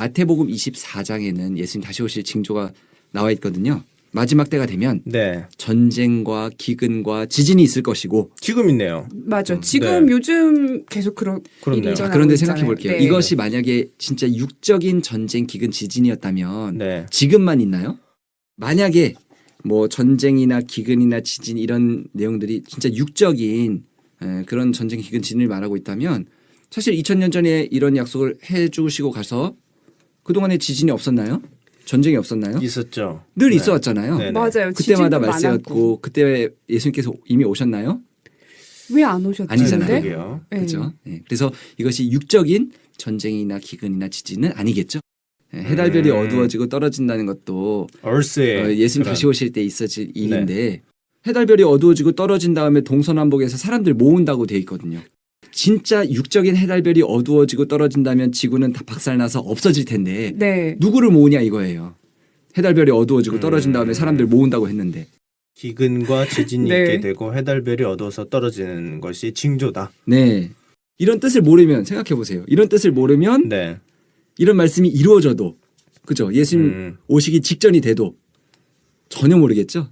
마태복음 24장에는 예수님 다시 오실 징조가 나와 있거든요. 마지막 때가 되면 네. 전쟁과 기근과 지진이 있을 것이고 지금 있네요. 맞아. 지금 네. 요즘 계속 그런 그렇네요. 일이 자, 일어나고 그런데 있잖아요. 생각해 볼게요. 네. 이것이 만약에 진짜 육적인 전쟁, 기근, 지진이었다면 네. 지금만 있나요? 만약에 뭐 전쟁이나 기근이나 지진 이런 내용들이 진짜 육적인 에, 그런 전쟁, 기근, 지진을 말하고 있다면 사실 2000년 전에 이런 약속을 해 주시고 가서 그동안에 지진이 없었나요? 전쟁이 없었나요? 있었죠. 늘 네. 있어 왔잖아요. 네, 네. 맞아요. 그때마다 지진도 많았고. 말세였고 그때 예수님께서 이미 오셨나요? 왜 안 오셨는데? 아니잖아요. 그러게요. 네. 그렇죠. 네. 그래서 이것이 육적인 전쟁이나 기근이나 지진은 아니겠죠. 네, 해달별이 음. 어두워지고 떨어진다는 것도 얼스의 어, 예수님 그런- 다시 오실 때 있어질 일인데 해달별이 어두워지고 떨어진 다음에 동서남북에서 사람들 모은다고 돼 있거든요. 진짜 육적인 해달별이 어두워지고 떨어진다면 지구는 다 박살나서 없어질 텐데 네. 누구를 모으냐 이거예요. 해달별이 어두워지고 떨어진 다음에 음. 사람들 모은다고 했는데 기근과 지진이 네. 있게 되고 해달별이 어두워서 떨어지는 것이 징조다. 네 이런 뜻을 모르면 생각해 보세요. 이런 뜻을 모르면 네. 이런 말씀이 이루어져도 그죠? 예수님 음. 오시기 직전이 돼도 전혀 모르겠죠.